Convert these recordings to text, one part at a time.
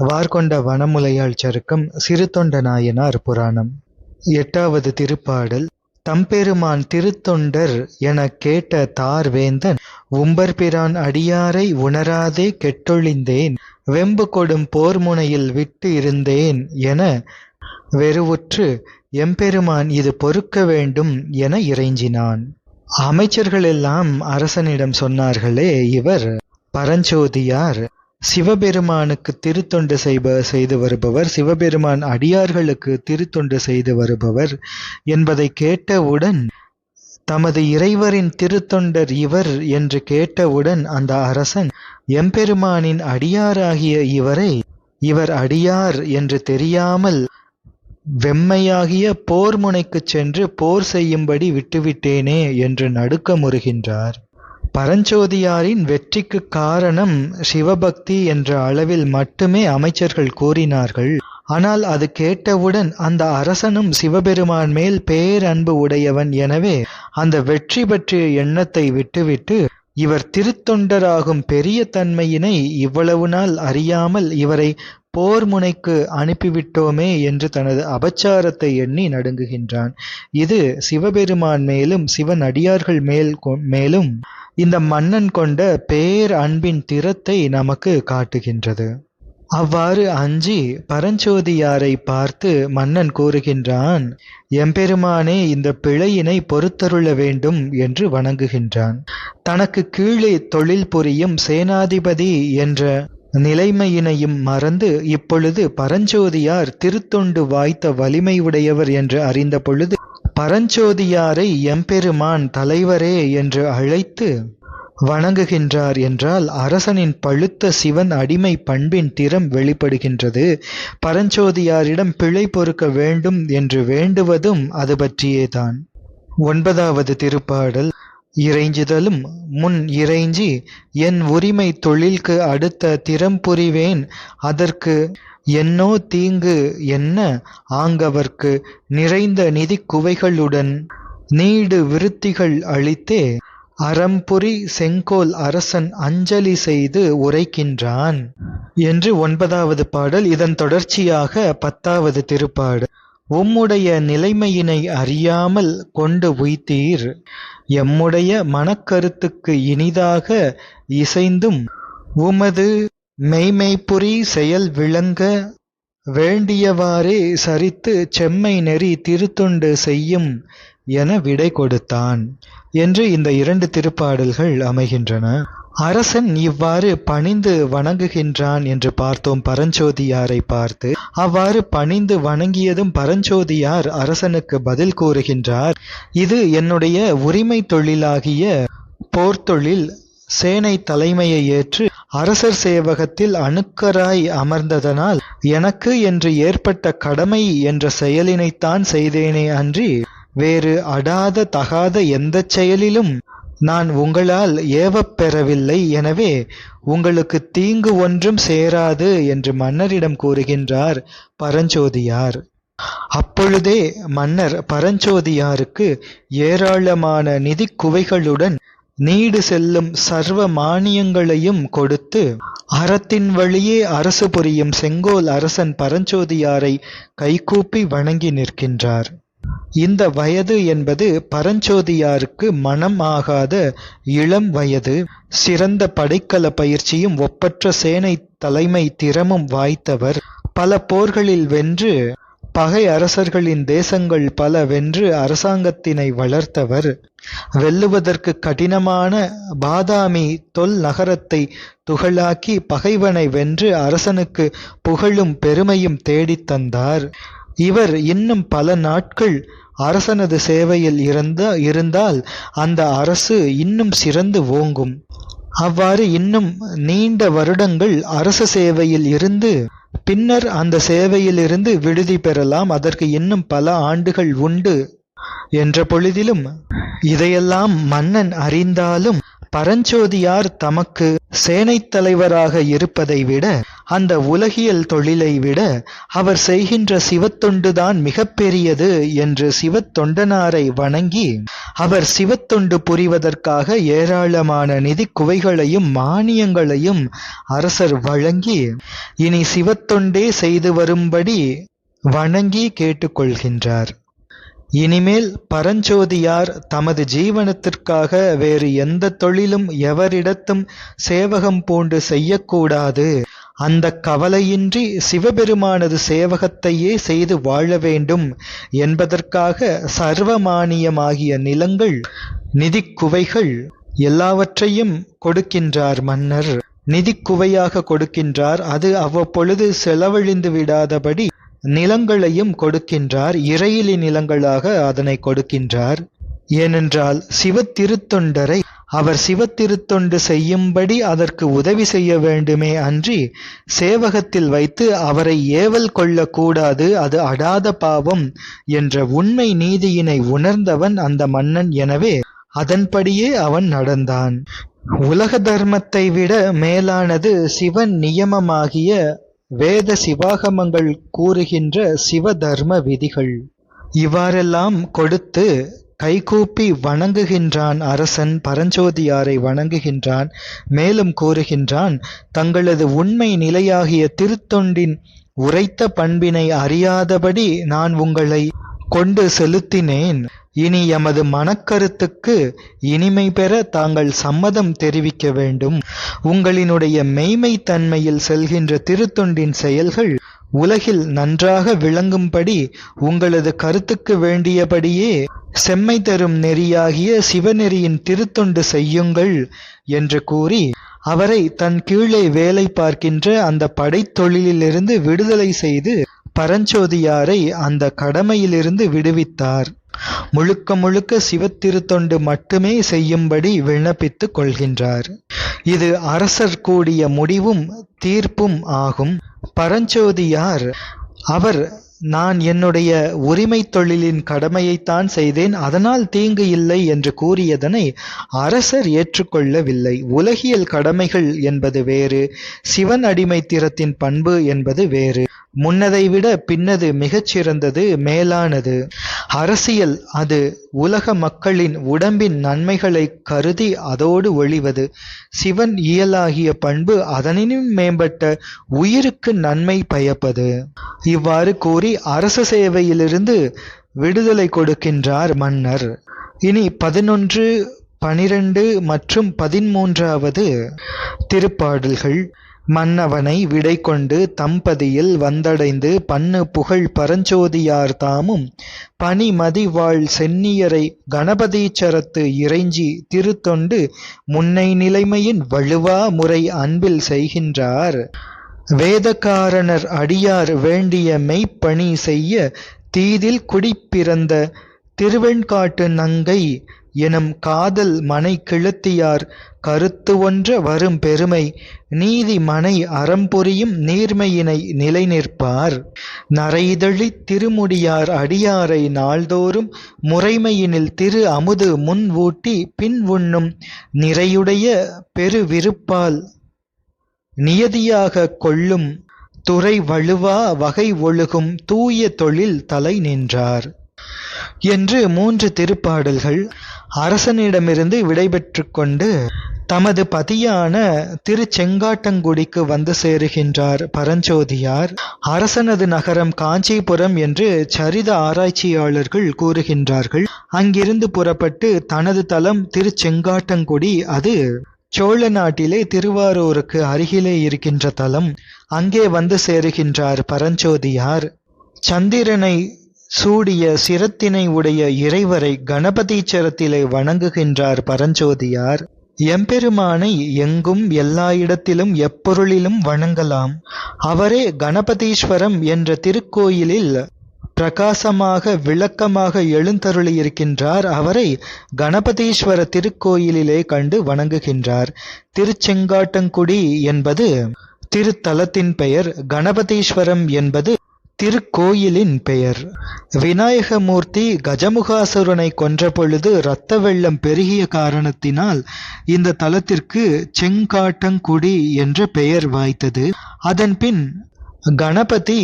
வார்கொண்ட வனமுலையாள் சருக்கம் சிறுத்தொண்ட நாயனார் புராணம். எட்டாவது திருப்பாடல். தம்பெருமான் திருத்தொண்டர் எனக் கேட்ட தார்வேந்தன் உம்பர்பிரான் அடியாரை உணராதே கெட்டொழிந்தேன் வெம்பு கொடும் போர்முனையில் விட்டு இருந்தேன் என வெறுவுற்று எம்பெருமான் இது பொறுக்க வேண்டும் என இறைஞ்சினான். அமைச்சர்களெல்லாம் அரசனிடம் சொன்னார்களே இவர் பரஞ்சோதியார் சிவபெருமானுக்கு திருத்தொண்டு செய்ப செய்து வருபவர் சிவபெருமான் அடியார்களுக்கு திருத்தொண்டு செய்து வருபவர் என்பதை கேட்டவுடன் தமது இறைவரின் திருத்தொண்டர் இவர் என்று கேட்டவுடன் அந்த அரசன் எம்பெருமானின் அடியாராகிய இவரை இவர் அடியார் என்று தெரியாமல் வெம்மையாகிய போர் முனைக்குச் சென்று போர் செய்யும்படி விட்டுவிட்டேனே என்று நடுக்கமுறுகின்றார் பரஞ்சோதியாரின் வெற்றிக்கு காரணம் சிவபக்தி என்ற அளவில் மட்டுமே அமைச்சர்கள் கூறினார்கள். ஆனால் அது கேட்டவுடன் அந்த அரசனும் சிவபெருமான் மேல் பேரன்பு உடையவன் எனவே அந்த வெற்றி பற்றிய எண்ணத்தை விட்டுவிட்டு இவர் திருத்தொண்டராகும் பெரிய தன்மையினை இவ்வளவு நாள் அறியாமல் இவரை போர் முனைக்கு அனுப்பிவிட்டோமே என்று தனது அபச்சாரத்தை எண்ணி நடுங்குகின்றான். இது சிவபெருமான் மேலும் சிவன் அடியார்கள் மேல் மேலும் இந்த மன்னன் கொண்ட பேர் அன்பின் திறத்தை நமக்கு காட்டுகின்றது. அவ்வாறு அஞ்சி பரஞ்சோதியாரை பார்த்து மன்னன் கூறுகின்றான் எம்பெருமானே இந்த பிழையினை பொறுத்தருள வேண்டும் என்று வணங்குகின்றான். தனக்கு கீழே தொழில் புரியும் சேனாதிபதி என்ற நிலைமையினையும் மறந்து இப்பொழுது பரஞ்சோதியார் திருத்தொண்டு வாய்த்த வலிமை உடையவர் என்று அறிந்த பொழுது பரஞ்சோதியாரை எம்பெருமான் தலைவரே என்று அழைத்து வணங்குகின்றார் என்றால் அரசனின் பழுத்த சிவன் அடிமை பண்பின் திறம் வெளிப்படுகின்றது. பரஞ்சோதியாரிடம் பிழை பொறுக்க வேண்டும் என்று வேண்டுவதும் அது பற்றியேதான். ஒன்பதாவது திருப்பாடல். இறைஞ்சுதலும் முன் இறைஞ்சி என் உரிமை தொழில்க்கு அடுத்த திறம் புரிவேன் அதற்கு என்னோ தீங்கு என்ன ஆங்கவர்க்கு நிறைந்த நிதி குவைகளுடன் நீடு விருத்திகள் அளித்தே அறம்புரி செங்கோல் அரசன் அஞ்சலி செய்து உரைக்கின்றான். என்று ஒன்பதாவது பாடல் இதன் தொடர்ச்சியாக பத்தாவது திருப்பாடல் உம்முடைய நிலைமையினை அறியாமல் கொண்டு உய்தீர் எம்முடைய மனக்கருத்துக்கு இனிதாக இசைந்தும் உமது மெய்மெய்ப்புரி செயல் விளங்க வேண்டியவாறே சரித்து செம்மை நெறி திருத்தொண்டு செய்யும் என விடை கொடுத்தான் என்று இந்த இரண்டு திருப்பாடல்கள் அமைகின்றன. அரசன் இவ்வாறு பணிந்து வணங்குகின்றான் என்று பார்த்தோம் பரஞ்சோதியாரை பார்த்து. அவ்வாறு பணிந்து வணங்கியதும் பரஞ்சோதியார் அரசனுக்கு பதில் கூறுகின்றார். இது என்னுடைய உரிமை தொழிலாகிய போர்த்தொழில் சேனை தலைமையை ஏற்று அரசர் சேவகத்தில் அணுக்கராய் அமர்ந்ததனால் எனக்கு என்று ஏற்பட்ட கடமை என்ற செயலினைத்தான் செய்தேனே அன்றி வேறு அடாத தகாத எந்த செயலிலும் நான் உங்களால் ஏவப்பெறவில்லை எனவே உங்களுக்கு தீங்கு ஒன்றும் சேராது என்று மன்னரிடம் கூறுகின்றார் பரஞ்சோதியார். அப்பொழுதே மன்னர் பரஞ்சோதியாருக்கு ஏராளமான நிதி குவைகளுடன் நீடு செல்லும் சர்வ மானியங்களையும் கொடுத்து அறத்தின் வழியே அரசு புரியும் செங்கோல் அரசன் பரஞ்சோதியாரை கைகூப்பி வணங்கி நிற்கின்றார். இந்த வயது என்பது பரஞ்சோதியாருக்கு மனம் ஆகாத இளம் வயது. சிறந்த படைக்கல பயிற்சியும் ஒப்பற்ற சேனை தலைமை திறமும் வாய்த்தவர். பல போர்களில் வென்று பகை அரசர்களின் தேசங்கள் பல வென்று அரசாங்கத்தினை வளர்த்தவர். வெல்லுவதற்கு கடினமான பாதாமி தொல் நகரத்தை துகளாக்கி பகைவனை வென்று அரசனுக்கு புகழும் பெருமையும் தேடித் தந்தார். இவர் இன்னும் பல நாட்கள் அரசனது சேவையில் இருந்த இருந்தால் அந்த அரசு இன்னும் சிறந்து ஓங்கும். அவ்வாறு இன்னும் நீண்ட வருடங்கள் அரச சேவையில் இருந்து பின்னர் அந்த சேவையிலிருந்து விடுதி பெறலாம். அதற்கு இன்னும் பல ஆண்டுகள் உண்டு என்ற பொழுதிலும் இதையெல்லாம் மன்னன் அறிந்தாலும் பரஞ்சோதியார் தமக்கு சேனைத் தலைவராக இருப்பதை விட அந்த உலகியல் தொழிலை விட அவர் செய்கின்ற சிவத்தொண்டுதான் மிகப்பெரியது என்று சிவத்தொண்டனாரை வணங்கி அவர் சிவத்தொண்டு புரிவதற்காக ஏராளமான நிதி குவைகளையும் மானியங்களையும் அரசர் வழங்கி இனி சிவத்தொண்டே செய்து வரும்படி வணங்கி கேட்டுக்கொள்கின்றார். இனிமேல் பரஞ்சோதியார் தமது ஜீவனத்திற்காக வேறு எந்த தொழிலும் எவரிடத்தும் சேவகம் பூண்டு செய்யக்கூடாது. அந்த கவலையின்றி சிவபெருமானது சேவகத்தையே செய்து வாழ வேண்டும் என்பதற்காக சர்வமானியமாகிய நிலங்கள் நிதிக்குவைகள் எல்லாவற்றையும் கொடுக்கின்றார் மன்னர். நிதிக்குவையாக கொடுக்கின்றார். அது அவ்வப்பொழுது செலவழிந்து விடாதபடி நிலங்களையும் கொடுக்கின்றார். இறையிலி நிலங்களாக அதனை கொடுக்கின்றார். ஏனென்றால் சிவ திருத்தொண்டரை அவர் சிவத்திருத்தொண்டு செய்யும்படி அதற்கு உதவி செய்ய வேண்டுமே அன்றி சேவகத்தில் வைத்து அவரை ஏவல் கொள்ளக்கூடாது அது அடாத பாவம் என்ற உண்மை நீதியினை உணர்ந்தவன் அந்த மன்னன் எனவே அதன்படியே அவன் நடந்தான். உலக தர்மத்தை விட மேலானது சிவன் நியமமாகிய வேத சிவாகமங்கள் கூறுகின்ற சிவ தர்ம விதிகள். இவ்வாறெல்லாம் கொடுத்து கைகூப்பி வணங்குகின்றான் அரசன் பரஞ்சோதியாரை வணங்குகின்றான் மேலும் கூறுகின்றான் தங்களது உண்மை நிலையாகிய திருத்தொண்டின் உரைத்த பண்பினை அறியாதபடி நான் உங்களை கொண்டு செலுத்தினேன். இனி எமது மனக்கருத்துக்கு இனிமை பெற தாங்கள் சம்மதம் தெரிவிக்க வேண்டும். உங்களினுடைய மெய்மை தன்மையில் செல்கின்ற திருத்தொண்டின் செயல்கள் உலகில் நன்றாக விளங்கும்படி உங்களது கருத்துக்கு வேண்டியபடியே செம்மை தரும் நெறியாகிய சிவநெறியின் திருத்தொண்டு செய்யுங்கள் என்று கூறி அவரை தன் கீழே வேலை பார்க்கின்ற அந்த படைத்தொழிலிலிருந்து விடுதலை செய்து பரஞ்சோதியாரை அந்த கடமையிலிருந்து விடுவித்தார். முழுக்க முழுக்க சிவத்திருத்தொண்டு மட்டுமே செய்யும்படி விண்ணப்பித்துக் கொள்கின்றார். இது அரசர் கூடிய முடிவும் தீர்ப்பும் ஆகும். பரஞ்சோதியார் அவர் நான் என்னுடைய உரிமை தொழிலின் கடமையைத்தான் செய்தேன் அதனால் தீங்கு இல்லை என்று கூறியதனை அரசர் ஏற்றுக்கொள்ளவில்லை. உலகியல் கடமைகள் என்பது வேறு சிவன் அடிமைத்திறத்தின் பண்பு என்பது வேறு. முன்னதை விட பின்னது மிகச்சிறந்தது மேலானது. அரசியல் அது உலக மக்களின் உடம்பின் நன்மைகளை கருதி அதோடு ஒழிவது சிவன் இயலாகிய பண்பு அதனினும் மேம்பட்ட உயிருக்கு நன்மை பயப்பது. இவ்வாறு கூறி அரச சேவையிலிருந்து விடுதலை கொடுக்கின்றார் மன்னர். இனி பதினொன்று பனிரெண்டு மற்றும் பதிமூன்றாவது திருப்பாடல்கள். மன்னவனை விடை கொண்டு தம்பதியில் வந்தடைந்து பண்ணு புகழ் பரஞ்சோதியார் தாமும் பனிமதி வாழ் சென்னியரை கணபதீச்சரத்து இறைஞ்சி திருத்தொண்டு முன்னை நிலைமையின் வலுவா முறை அன்பில் செய்கின்றார். வேதக்காரணர் அடியார் வேண்டிய மெய்ப்பணி செய்ய தீதில் குடிப்பிறந்த திருவெண்காட்டு நங்கை எனும் காதல் மனை கிழத்தியார் கருத்து ஒன்ற வரும் பெருமை நீதி மனை அறம்புரியும் நீர்மையினை நிலைநிற்பார். நரைதழி நரைதழித் திருமுடியார் அடியாரை நாள்தோறும் முறைமையினில் திரு அமுது முன் ஊட்டி பின் உண்ணும் நிறையுடைய பெருவிருப்பால் நியதியாக கொள்ளும் துறை வழுவா வகை ஒழுகும் தூய தொழில் தலை நின்றார். என்று மூன்று திருப்பாடல்கள் அரசனிடமிருந்து விடைபெற்று கொண்டு தமது பதியான திருச்செங்காட்டங்குடிக்கு வந்து சேருகின்றார் பரஞ்சோதியார். அரசனது நகரம் காஞ்சிபுரம் என்று சரித ஆராய்ச்சியாளர்கள் கூறுகின்றார்கள். அங்கிருந்து புறப்பட்டு தனது தலம் திருச்செங்காட்டங்குடி அது சோழ நாட்டிலே திருவாரூருக்கு அருகிலே இருக்கின்ற தலம். அங்கே வந்து சேருகின்றார் பரஞ்சோதியார். சந்திரனை சூடிய சிரத்தினை உடைய இறைவரை கணபதீச்சரத்திலே வணங்குகின்றார் பரஞ்சோதியார். எம்பெருமானை எங்கும் எல்லா இடத்திலும் எப்பொருளிலும் வணங்கலாம். அவரே கணபதீஸ்வரம் என்ற திருக்கோயிலில் பிரகாசமாக விளக்கமாக எழுந்தருளியிருக்கின்றார். அவரை கணபதீஸ்வர திருக்கோயிலிலே கண்டு வணங்குகின்றார். திருச்செங்காட்டங்குடி என்பது திருத்தலத்தின் பெயர். கணபதீஸ்வரம் என்பது திருக்கோயிலின் பெயர். விநாயகமூர்த்தி கஜமுகாசுரனை கொன்ற பொழுது இரத்த வெள்ளம் பெருகிய காரணத்தினால் இந்த தலத்திற்கு செங்காட்டங்குடி என்ற பெயர் வாய்த்தது. அதன்பின் கணபதி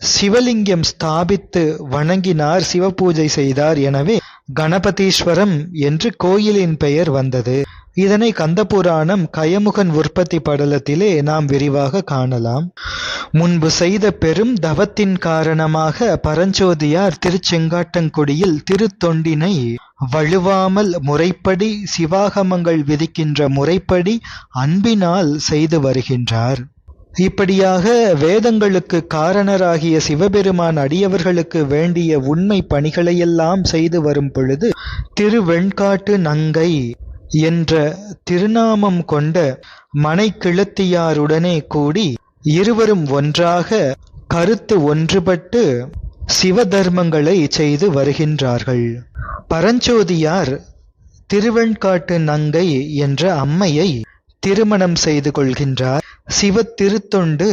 சிவலிங்கம் ஸ்தாபித்து வணங்கினார் சிவபூஜை செய்தார். எனவே கணபதீஸ்வரம் என்று கோயிலின் பெயர் வந்தது. இதனை கந்தபுராணம் கயமுகன் உற்பத்தி படலத்திலே நாம் விரிவாக காணலாம். முன்பு செய்த பெரும் தவத்தின் காரணமாக பரஞ்சோதியார் திருச்செங்காட்டங்குடியில் திருத்தொண்டினை வழுவாமல் முறைப்படி சிவாகமங்கள் விதிக்கின்ற முறைப்படி அன்பினால் செய்து வருகின்றார். இப்படியாக வேதங்களுக்கு காரணராகிய சிவபெருமான் அடியவர்களுக்கு வேண்டிய உண்மை பணிகளையெல்லாம் செய்து வரும் பொழுது திருவெண்காட்டு நங்கை என்ற திருநாமம் கொண்ட மனைக்கிழத்தியாருடனே கூடி இருவரும் ஒன்றாக கருத்து ஒன்றுபட்டு சிவதர்மங்களை செய்து வருகின்றார்கள். பரஞ்சோதியார் திருவெண்காட்டு நங்கை என்ற அம்மையை திருமணம் செய்து கொள்கின்றார். சிவ திருத்தொண்டு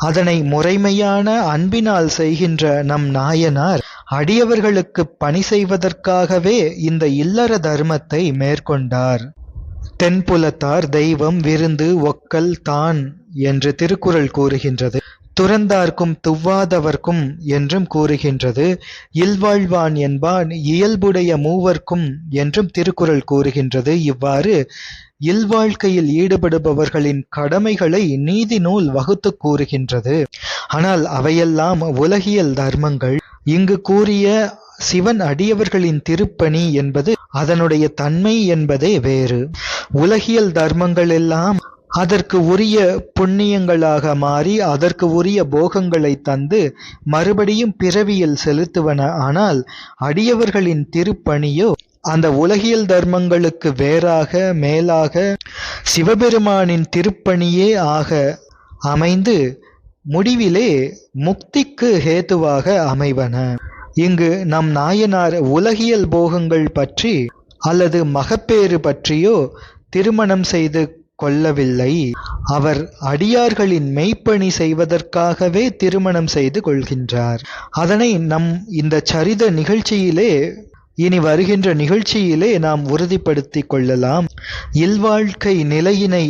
அதனை முறைமையான அன்பினால் செய்கின்ற நம் நாயனார் அடியவர்களுக்கு பணி செய்வதற்காகவே இந்த இல்லற தர்மத்தை மேற்கொண்டார். தென்புலத்தார் தெய்வம் விருந்து ஒக்கல் தான் என்று திருக்குறள் கூறுகின்றது. துறந்தார்க்கும் துவ்வாதவர்க்கும் என்றும் கூறுகின்றது. இல்வாழ்வான் என்பான் இயல்புடைய மூவர்க்கும் என்றும் திருக்குறள் கூறுகின்றது. இவ்வாறு இல்வாழ்க்கையில் ஈடுபடுபவர்களின் கடமைகளை நீதி நூல் வகுத்து கூறுகின்றது. ஆனால் அவையெல்லாம் உலகியல் தர்மங்கள். இங்கு கூறிய சிவன் அடியவர்களின் திருப்பணி என்பது அதனுடைய தன்மை என்பதே வேறு. உலகியல் தர்மங்கள் எல்லாம் அதற்கு உரிய புண்ணியங்களாக மாறி அதற்கு உரிய போகங்களை தந்து மறுபடியும் பிறவியில் செலுத்துவன. ஆனால் அடியவர்களின் திருப்பணியோ அந்த உலகியல் தர்மங்களுக்கு வேறாக மேலாக சிவபெருமானின் திருப்பணியே ஆக அமைந்து முடிவிலே முக்திக்கு ஹேதுவாக அமைவன. இங்கு நம் நாயனார் உலகியல் போகங்கள் பற்றி அல்லது மகப்பேறு பற்றியோ திருமணம் செய்து கொள்ளவில்லை. அவர் அடியார்களின் மெய்ப்பணி செய்வதற்காகவே திருமணம் செய்து கொள்கின்றார். அதனை நம் இந்த சரித நிகழ்ச்சியிலே இனி வருகின்ற நிகழ்ச்சியிலே நாம் உறுதிப்படுத்தி கொள்ளலாம். இல்வாழ்க்கை நிலையினை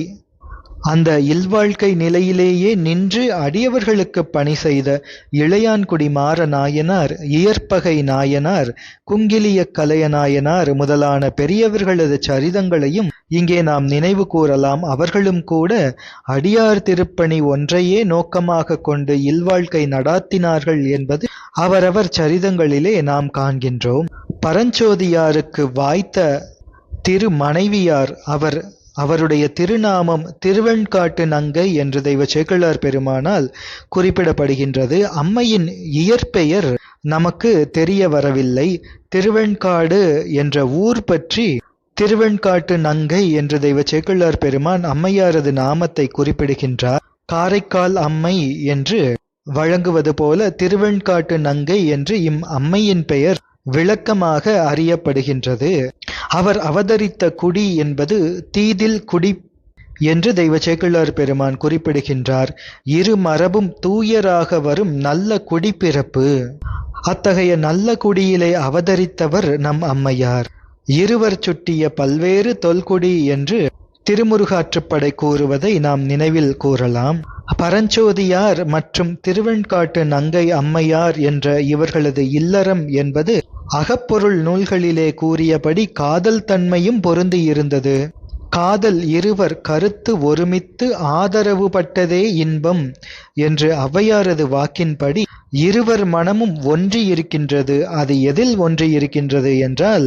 அந்த இல்வாழ்க்கை நிலையிலேயே நின்று அடியவர்களுக்கு பணி செய்த இளையான்குடி மாற நாயனார் இயற்பகை நாயனார் குங்கிலிய கலைய நாயனார் முதலான பெரியவர்களது சரிதங்களையும் இங்கே நாம் நினைவு கூறலாம். அவர்களும் கூட அடியார் திருப்பணி ஒன்றையே நோக்கமாக கொண்டு இல்வாழ்க்கை நடாத்தினார்கள் என்பது அவரவர் சரிதங்களிலே நாம் காண்கின்றோம். பரஞ்சோதியாருக்கு வாய்த்த திரு மனைவியார் அவர் அவருடைய திருநாமம் திருவெண்காட்டு நங்கை என்று தெய்வ சேக்கிழார் பெருமானால் குறிப்பிடப்படுகின்றது. அம்மையின் இயற்பெயர் நமக்கு தெரிய வரவில்லை. திருவெண்காடு என்ற ஊர் பற்றி திருவெண்காட்டு நங்கை என்று தெய்வ சேக்கிழார் பெருமான் அம்மையாரது நாமத்தை குறிப்பிடுகின்றார். காரைக்கால் அம்மை என்று வழங்குவது போல திருவெண்காட்டு நங்கை என்று இம் அம்மையின் பெயர் விளக்கமாக அறியப்படுகின்றது. அவர் அவதரித்த குடி என்பது தீதில் குடி என்று தெய்வ சேக்கிழார் பெருமான் குறிப்பிடுகின்றார். இரு மரபும் தூயராக வரும் நல்ல குடிப்பிறப்பு அத்தகைய நல்ல குடியிலே அவதரித்தவர் நம் அம்மையார். இருவர் சுட்டிய பல்வேறு தொல்குடி என்று திருமுருகாற்றுப்படை கூறுவதை நாம் நினைவில் கூறலாம். பரஞ்சோதியார் மற்றும் திருவெண்காட்டு நங்கை அம்மையார் என்ற இவர்களது இல்லறம் என்பது அகப்பொருள் நூல்களிலே கூறியபடி காதல் தன்மையும் பொருந்தியிருந்தது. காதல் இருவர் கருத்து ஒருமித்து ஆதரவு பட்டதே இன்பம் என்று ஔவையாரது வாக்கின்படி இருவர் மனமும் ஒன்றி இருக்கின்றது அது எதில் ஒன்றி இருக்கின்றது என்றால்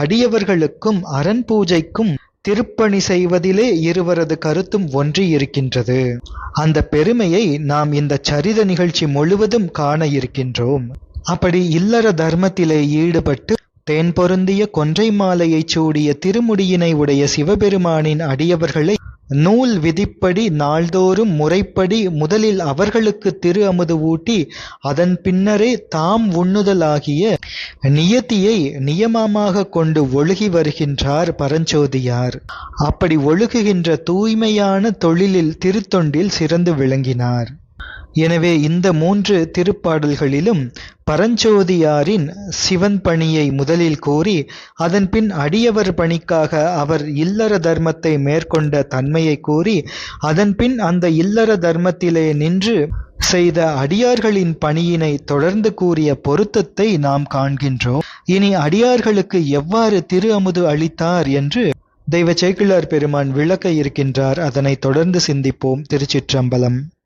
அடியவர்களுக்கும் அரண் பூஜைக்கும் திருப்பணி செய்வதிலே இருவரது கருத்தும் ஒன்றி இருக்கின்றது. அந்த பெருமையை நாம் இந்த சரித நிகழ்ச்சி முழுவதும் காண இருக்கின்றோம். அப்படி இல்லற தர்மத்திலே ஈடுபட்டு தேன் பொருந்திய கொன்றை மாலையைச் சூடிய திருமுடியினை உடைய சிவபெருமானின் அடியவர்களை நூல் விதிப்படி நாள்தோறும் முறைப்படி முதலில் அவர்களுக்கு திரு அமுது ஊட்டி அதன் பின்னரே தாம் உண்ணுதலாகிய நியத்தியை நியமமாக கொண்டு ஒழுகி வருகின்றார் பரஞ்சோதியார். அப்படி ஒழுகுகின்ற தூய்மையான தொழிலில் திருத்தொண்டில் சிறந்து விளங்கினார். எனவே இந்த மூன்று திருப்பாடல்களிலும் பரஞ்சோதியாரின் சிவன் பணியை முதலில் கூறி அதன்பின் அடியவர் பணிக்காக அவர் இல்லற தர்மத்தை மேற்கொண்ட தன்மையை கூறி அதன்பின் அந்த இல்லற தர்மத்திலே நின்று செய்த அடியார்களின் பணியினை தொடர்ந்து கூறிய பொருத்தத்தை நாம் காண்கின்றோம். இனி அடியார்களுக்கு எவ்வாறு திரு அமுது அளித்தார் என்று தெய்வ சேக்கிழார் பெருமான் விளக்க இருக்கின்றார். அதனை தொடர்ந்து சிந்திப்போம் திருச்சிற்றம்பலம்.